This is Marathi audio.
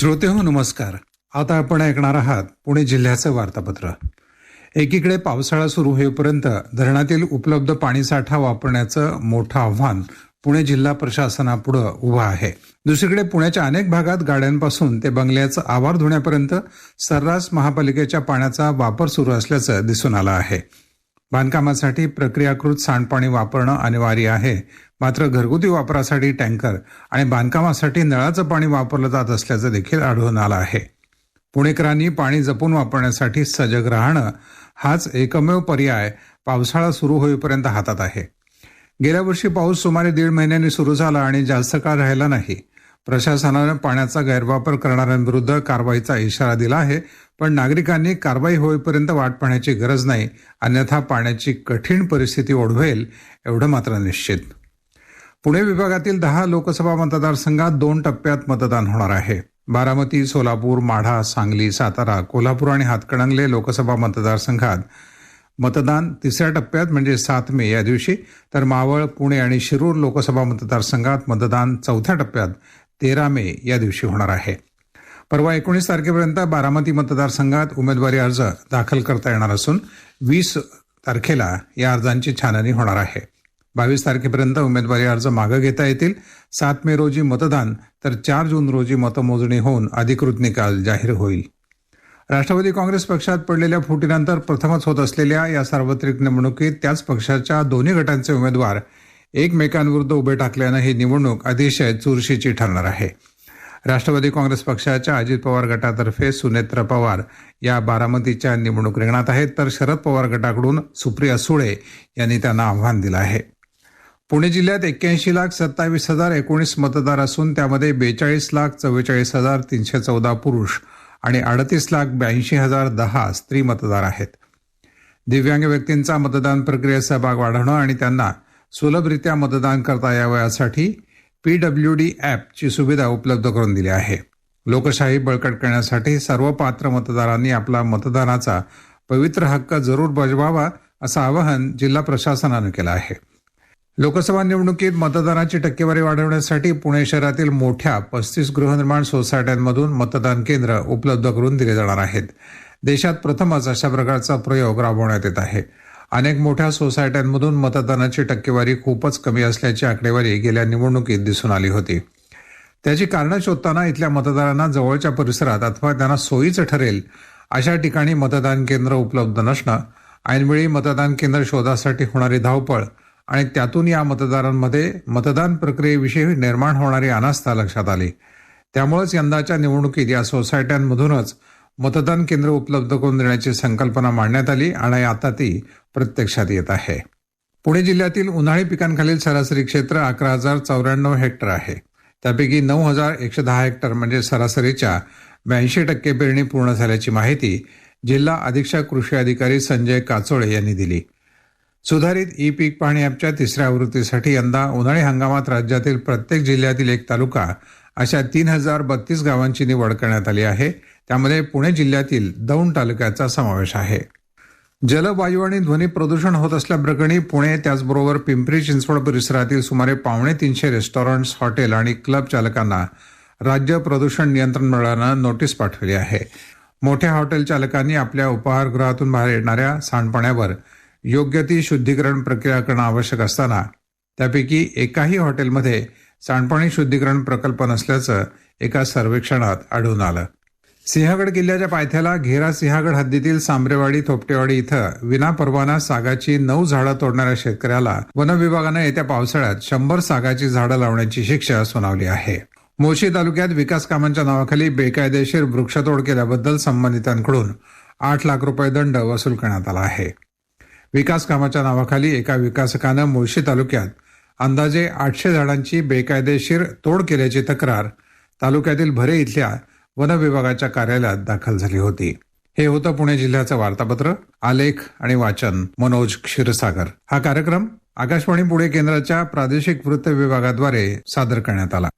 श्रोते हो नमस्कार. आता आपण ऐकणार आहात पुणे जिल्ह्याचं वार्तापत्र. एकीकडे पावसाळा सुरू होईपर्यंत धरणातील उपलब्ध पाणीसाठा वापरण्याचं मोठं आव्हान पुणे जिल्हा प्रशासनापुढे उभं आहे. दुसरीकडे पुण्याच्या अनेक भागात गाड्यांपासून ते बंगल्याचं आवार धुण्यापर्यंत सर्रास महापालिकेच्या पाण्याचा वापर सुरू असल्याचं दिसून आलं आहे. बांधकामासाठी प्रक्रियाकृत सांडपाणी वापरणं अनिवार्य आहे. मात्र घरगुती वापरासाठी टँकर आणि बांधकामासाठी नळाचं पाणी वापरलं जात असल्याचं देखील आढळून आलं आहे. पुणेकरांनी पाणी जपून वापरण्यासाठी सजग राहणं हाच एकमेव पर्याय पावसाळा सुरू होईपर्यंत हातात आहे. गेल्या वर्षी पाऊस सुमारे दीड महिन्यांनी सुरू झाला आणि जास्त काळ राहिला नाही. प्रशासनानं पाण्याचा गैरवापर करणाऱ्यांविरुद्ध कारवाईचा इशारा दिला आहे पण नागरिकांनी कारवाई होईपर्यंत वाट पाहण्याची गरज नाही अन्यथा पाण्याची कठीण परिस्थिती ओढवेल एवढं मात्र निश्चित. पुणे विभागातील दहा लोकसभा मतदारसंघात दोन टप्प्यात मतदान होणार आहे. बारामती सोलापूर माढा सांगली सातारा कोल्हापूर आणि हातकणंगले लोकसभा मतदारसंघात मतदान तिसऱ्या टप्प्यात म्हणजे सात मे या दिवशी तर मावळ पुणे आणि शिरूर लोकसभा मतदारसंघात मतदान चौथ्या टप्प्यात तेरा मे या दिवशी होणार आहे. परवा एकोणीस तारखेपर्यंत बारामती मतदारसंघात उमेदवारी अर्ज दाखल करता येणार असून वीस तारखेला या अर्जांची छाननी होणार आहे. बावीस तारखेपर्यंत उमेदवारी अर्ज मागे घेता येतील. सात मे रोजी मतदान तर चार जून रोजी मतमोजणी होऊन अधिकृत निकाल जाहीर होईल. राष्ट्रवादी काँग्रेस पक्षात पडलेल्या फुटीनंतर प्रथमच होत असलेल्या या सार्वत्रिक निवडणुकीत त्याच पक्षाच्या दोन्ही गटांचे उमेदवार एकमेकांविरुद्ध उभे टाकल्यानं ही निवडणूक अतिशय चुरशीची ठरणार आहे. राष्ट्रवादी काँग्रेस पक्षाच्या अजित पवार गटातर्फे सुनेत्र पवार या बारामतीच्या निवडणूक रिंगणात आहेत तर शरद पवार गटाकडून सुप्रिया सुळे यांनी त्यांना आव्हान दिलं आहे. पुणे जिल्ह्यात एक्क्याऐंशी लाख सत्तावीस हजार एकोणीस मतदार असून त्यामध्ये बेचाळीस लाख चव्वेचाळीस हजार तीनशे चौदा पुरुष आणि अडतीस लाख ब्याऐंशी हजार दहा स्त्री मतदार आहेत. दिव्यांग व्यक्तींचा मतदान प्रक्रियेत सहभाग वाढवणं आणि त्यांना सुलभरित्या मतदान करता यावं यासाठी पीडब्ल्यू डी ॲपची सुविधा उपलब्ध करून दिली आहे. लोकशाही बळकट करण्यासाठी सर्व पात्र मतदारांनी आपला मतदानाचा पवित्र हक्क जरूर बजवावा असं आवाहन जिल्हा प्रशासनानं केलं आहे. लोकसभा निवडणुकीत मतदानाची टक्केवारी वाढवण्यासाठी पुणे शहरातील मोठ्या पस्तीस गृहनिर्माण सोसायट्यांमधून मतदान केंद्र उपलब्ध करून दिले जाणार आहेत. देशात प्रथमच अशा प्रकारचा प्रयोग राबवण्यात येत आहे. अनेक मोठ्या सोसायट्यांमधून मतदानाची टक्केवारी खूपच कमी असल्याची आकडेवारी गेल्या निवडणुकीत दिसून आली होती. त्याची कारणं शोधताना इथल्या मतदारांना जवळच्या परिसरात अथवा त्यांना सोयीचं ठरेल अशा ठिकाणी मतदान केंद्र उपलब्ध नसणं ऐनवेळी मतदान केंद्र शोधासाठी होणारी धावपळ आणि त्यातून या मतदारांमध्ये मतदान प्रक्रियेविषयी निर्माण होणारी अनास्था लक्षात आली. त्यामुळेच यंदाच्या निवडणुकीत या सोसायट्यांमधूनच मतदान केंद्र उपलब्ध करून देण्याची संकल्पना मांडण्यात आली आणि आता ती प्रत्यक्षात येत आहे. पुणे जिल्ह्यातील उन्हाळी पिकांखालील सरासरी क्षेत्र अकरा हजार चौऱ्याण्णव हेक्टर आहे. त्यापैकी नऊ हजार एकशे दहा हेक्टर म्हणजे सरासरीच्या ब्याऐंशी टक्के पेरणी पूर्ण झाल्याची माहिती जिल्हा अधीक्षक कृषी अधिकारी संजय काचोळे यांनी दिली. सुधारित ई पीक पाहणी ॲपच्या तिसऱ्या आवृत्तीसाठी यंदा उन्हाळी हंगामात राज्यातील प्रत्येक जिल्ह्यातील एक तालुका अशा तीन हजार बत्तीस गावांची निवड करण्यात आली आहे. त्यामध्ये पुणे जिल्ह्यातील दौंड तालुक्याचा समावेश आहे. जलवायू आणि ध्वनी प्रदूषण होत असल्याप्रकरणी पुणे त्याचबरोबर पिंपरी चिंचवड परिसरातील सुमारे पावणे तीनशे रेस्टॉरंट्स हॉटेल आणि क्लब चालकांना राज्य प्रदूषण नियंत्रण मंडळानं नोटीस पाठवली आहे. मोठ्या हॉटेल चालकांनी आपल्या उपहारगृहातून बाहेर येणाऱ्या सांडपाण्यावर योग्य ती शुद्धीकरण प्रक्रिया करणं आवश्यक असताना त्यापैकी एकाही हॉटेलमध्ये सांडपाणी शुद्धीकरण प्रकल्प नसल्याचं एका सर्वेक्षणात आढळून आलं. सिंहगड किल्ल्याच्या पायथ्याला घेरा सिंहगड हद्दीतील सांबरेवाडी थोपटेवाडी इथं विनापरवाना सागाची नऊ झाडं तोडणाऱ्या शेतकऱ्याला वन विभागानं येत्या पावसाळ्यात शंभर सागाची झाडं लावण्याची शिक्षा सुनावली आहे. मोशी तालुक्यात विकास कामांच्या नावाखाली बेकायदेशीर वृक्षतोड केल्याबद्दल संबंधितांकडून आठ लाख रुपये दंड वसूल करण्यात आला आहे. विकास कामाच्या नावाखाली एका विकासकानं मोशी तालुक्यात अंदाजे आठशे झाडांची बेकायदेशीर तोड केल्याची तक्रार तालुक्यातील भरे इथल्या वन विभागाच्या कार्यालयात दाखल झाली होती. हे होतं पुणे जिल्ह्याचं वार्तापत्र आलेख आणि वाचन मनोज क्षीरसागर. हा कार्यक्रम आकाशवाणी पुणे केंद्राच्या प्रादेशिक वृत्त विभागाद्वारे सादर करण्यात आला.